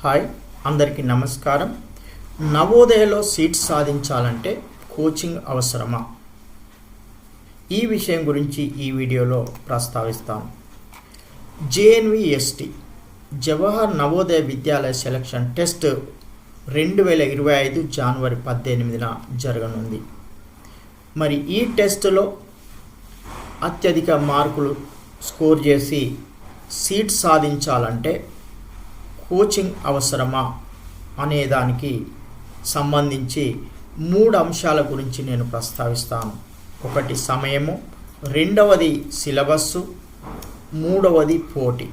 Hi అందరికీ నమస్కారం. నవోదయలో seat సాధించాలంటే కోచింగ్ అవసరమా? ఈ విషయం గురించి ఈ వీడియోలో ప్రస్తావిస్తాను JNVST Jawahar Navodaya Vidyalaya selection test రెండు వేల ఇరవై ఐదు జనవరి పద్దెనిమిదిన జరగనుంది. మరి ఈ టెస్టులో అత్యధిక మార్కులు స్కోర్ చేసి సీట్ సాధించాలంటే కోచింగ్ అవసరమా అనేదానికి సంబంధించి మూడు అంశాల గురించి నేను ప్రస్తావిస్తాను. ఒకటి సమయము రెండవది సిలబస్సు మూడవది పోటీ.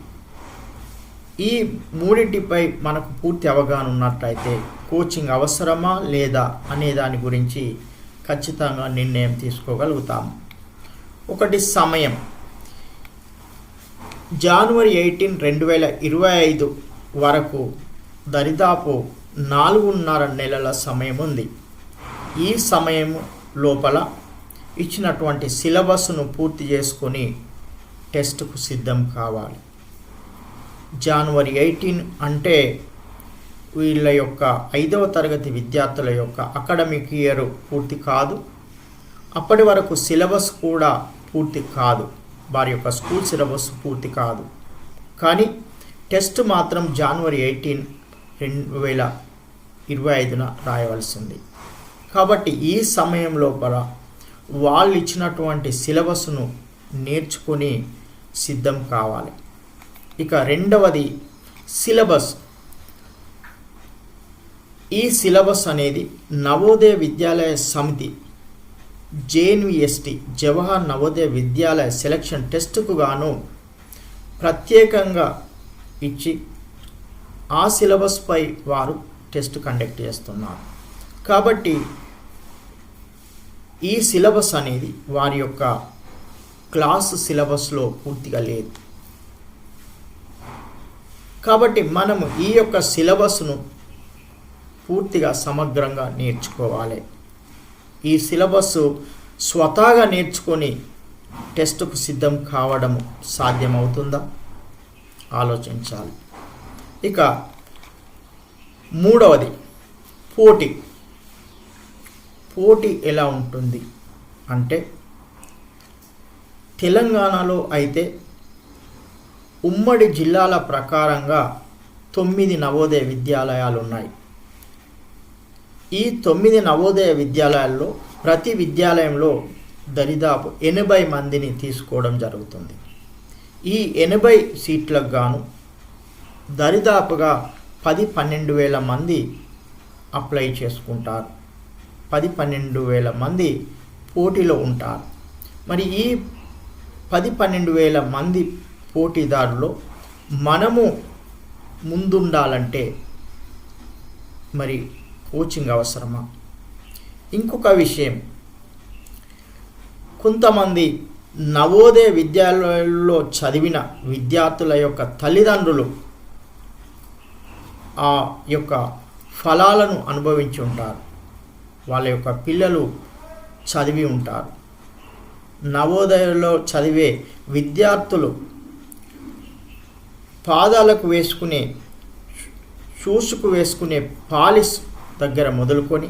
ఈ మూడింటిపై మనకు పూర్తి అవగాహన ఉన్నట్లయితే కోచింగ్ అవసరమా లేదా అనే దాని గురించి ఖచ్చితంగా నిర్ణయం తీసుకోగలుగుతాము. ఒకటి సమయం. జనవరి ఎయిటీన్ రెండు వేల ఇరవై ఐదు వరకు దరిదాపు నాలుగున్నర నెలల సమయం ఉంది ఈ సమయం లోపల ఇచ్చినటువంటి సిలబస్ను పూర్తి చేసుకొని టెస్ట్కు సిద్ధం కావాలి. జనవరి ఎయిటీన్ అంటే వీళ్ళ యొక్క ఐదవ తరగతి విద్యార్థుల యొక్క అకాడమిక్ ఇయర్ పూర్తి కాదు. అప్పటి వరకు సిలబస్ కూడా పూర్తి కాదు. వారి యొక్క స్కూల్ సిలబస్ పూర్తి కాదు. కానీ టెస్ట్ మాత్రం జనవరి ఎయిటీన్ రెండు వేల ఇరవై ఐదున రాయవలసింది. కాబట్టి ఈ సమయం లోపల వాళ్ళు ఇచ్చినటువంటి సిలబస్ను నేర్చుకుని సిద్ధం కావాలి. ఇక రెండవది సిలబస్. ఈ సిలబస్ అనేది నవోదయ విద్యాలయ సమితి జేఎన్విఎస్టి జవహర్ నవోదయ విద్యాలయ సెలక్షన్ టెస్టుకు గాను ప్రత్యేకంగా ఇచ్చి ఆ సిలబస్పై వారు టెస్ట్ కండక్ట్ చేస్తున్నారు. కాబట్టి ఈ సిలబస్ అనేది వారి యొక్క క్లాస్ సిలబస్లో పూర్తిగా లేదు. కాబట్టి మనము ఈ యొక్క సిలబస్ను పూర్తిగా సమగ్రంగా నేర్చుకోవాలి. ఈ సిలబస్ స్వతహాగా నేర్చుకొని టెస్టుకు సిద్ధం కావడం సాధ్యమవుతుందా? ఆలోచించాలి. ఇక మూడవది పోటీ. పోటీ ఎలా ఉంటుంది అంటే తెలంగాణలో అయితే ఉమ్మడి జిల్లాల ప్రకారంగా తొమ్మిది నవోదయ విద్యాలయాలు ఉన్నాయి. ఈ తొమ్మిది నవోదయ విద్యాలయాల్లో ప్రతి విద్యాలయంలో దరిదాపు ఎనభై మందిని తీసుకోవడం జరుగుతుంది. ఈ ఎనభై సీట్లకు గాను దరిదాపుగా పది పన్నెండు వేల మంది అప్లై చేసుకుంటారు. పది పన్నెండు వేల మంది పోటీలో ఉంటారు. మరి ఈ పది పన్నెండు వేల మంది పోటీదారులో మనము ముందుండాలంటే మరి కోచింగ్ అవసరమా? ఇంకొక విషయం. కొంతమంది నవోదయ విద్యాలయాల్లో చదివిన విద్యార్థుల యొక్క తల్లిదండ్రులు ఆ యొక్క ఫలాలను అనుభవించి ఉంటారు. వాళ్ళ యొక్క పిల్లలు చదివి ఉంటారు. నవోదయలో చదివే విద్యార్థులు పాదాలకు వేసుకునే షూస్కు వేసుకునే పాలిష్ దగ్గర మొదలుకొని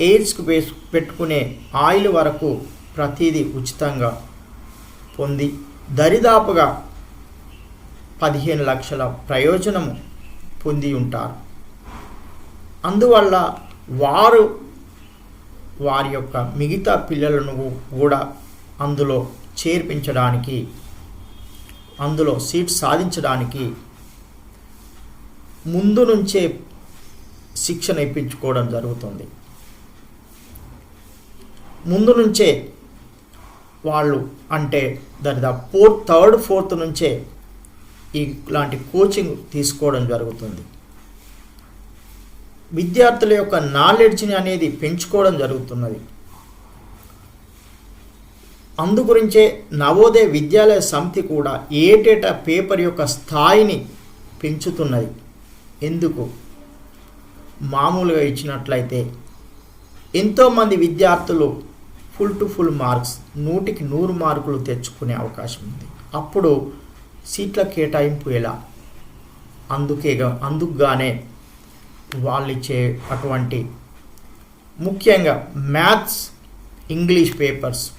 ఎయిర్స్కు వేసు పెట్టుకునే ఆయిల్ వరకు ప్రతిదీ ఉచితంగా పొంది దరిదాపుగా పదిహేను లక్షల ప్రయోజనము పొంది ఉంటారు. అందువల్ల వారు వారి యొక్క మిగతా పిల్లలను కూడా అందులో చేర్పించడానికి అందులో సీట్ సాధించడానికి ముందు నుంచే శిక్షణ ఇప్పించుకోవడం జరుగుతుంది. ముందు నుంచే వాళ్ళు అంటే దాదాపు ఫోర్త్ థర్డ్ ఫోర్త్ నుంచే ఇలాంటి కోచింగ్ తీసుకోవడం జరుగుతుంది. విద్యార్థుల యొక్క నాలెడ్జ్ని అనేది పెంచుకోవడం జరుగుతున్నది. అందుగురించే నవోదయ విద్యాలయ సమితి కూడా ఏటేటా పేపర్ యొక్క స్థాయిని పెంచుతున్నది. ఎందుకు? మామూలుగా ఇచ్చినట్లయితే ఎంతోమంది విద్యార్థులు ఫుల్ టు ఫుల్ మార్క్స్ నూటికి నూరు మార్కులు తెచ్చుకునే అవకాశం ఉంది. అప్పుడు సీట్ల కేటాయింపు ఎలా అందుకే అందుకుగానే వాళ్ళు ఇచ్చే అటువంటి ముఖ్యంగా మ్యాథ్స్ ఇంగ్లీష్ పేపర్స్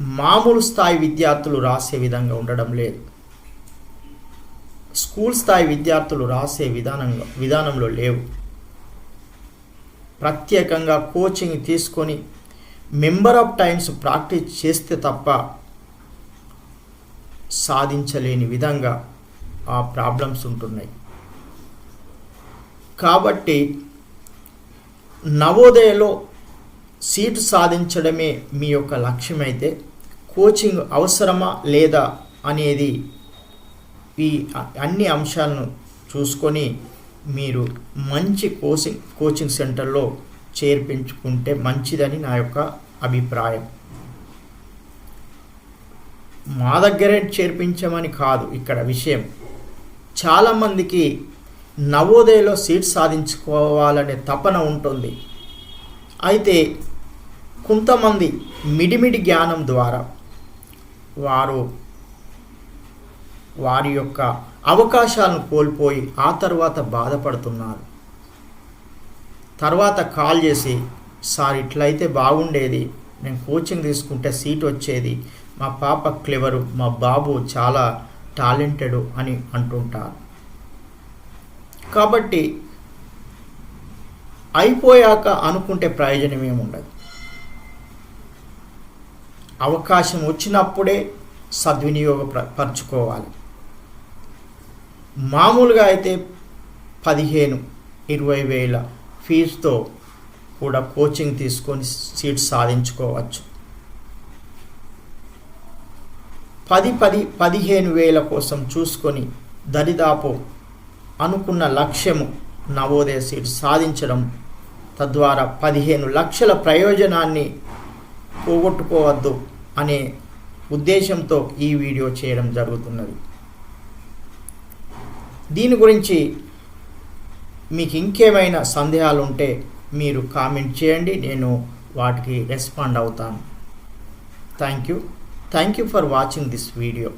మామూలు స్థాయి విద్యార్థులు రాసే విధంగా ఉండడం లేదు. స్కూల్ స్థాయి విద్యార్థులు రాసే విధానంగా విధానంలో లేవు. ప్రత్యేకంగా కోచింగ్ తీసుకొని మెంబర్ ఆఫ్ టైమ్స్ ప్రాక్టీస్ చేస్తే తప్ప సాధించలేని విధంగా ఆ ప్రాబ్లమ్స్ ఉంటున్నాయి. కాబట్టి నవోదయలో సీటు సాధించడమే మీ యొక్క లక్ష్యమైతే కోచింగ్ అవసరమా లేదా అనేది ఈ అన్ని అంశాలను చూసుకొని మీరు మంచి కోచింగ్ కోచింగ్ సెంటర్లో చేర్పించుకుంటే మంచిదని నా యొక్క అభిప్రాయం. మా దగ్గరే చేర్పించమని కాదు ఇక్కడ విషయం. చాలామందికి నవోదయలో సీట్ సాధించుకోవాలనే తపన ఉంటుంది. అయితే కొంతమంది మిడిమిడి జ్ఞానం ద్వారా వారు వారి యొక్క అవకాశాలను కోల్పోయి ఆ తర్వాత బాధపడుతున్నారు. తర్వాత కాల్ చేసి సార్ ఇట్లయితే బాగుండేది. నేను కోచింగ్ తీసుకుంటే సీట్ వచ్చేది. మా పాప క్లెవరు మా బాబు చాలా టాలెంటెడ్ అని అంటుంటారు. కాబట్టి అయిపోయాక అనుకుంటే ప్రయోజనం ఏముండదు అవకాశం వచ్చినప్పుడే సద్వినియోగపరచుకోవాలి మామూలుగా అయితే పదిహేను ఇరవై వేల ఫీజుతో కూడా కోచింగ్ తీసుకొని సీట్ సాధించుకోవచ్చు. పది పది పదిహేను వేల కోసం చూసుకొని దరిదాపు అనుకున్న లక్ష్యము నవోదయ సీట్ సాధించడం తద్వారా పదిహేను లక్షల ప్రయోజనాన్ని పోగొట్టుకోవద్దు అనే ఉద్దేశంతో ఈ వీడియో చేయడం జరుగుతున్నది. దీని గురించి మీకు ఇంకేమైనా సందేహాలు ఉంటే మీరు కామెంట్ చేయండి నేను వాటికి రెస్పాండ్ అవుతాను. Thank you. Thank you for watching this video.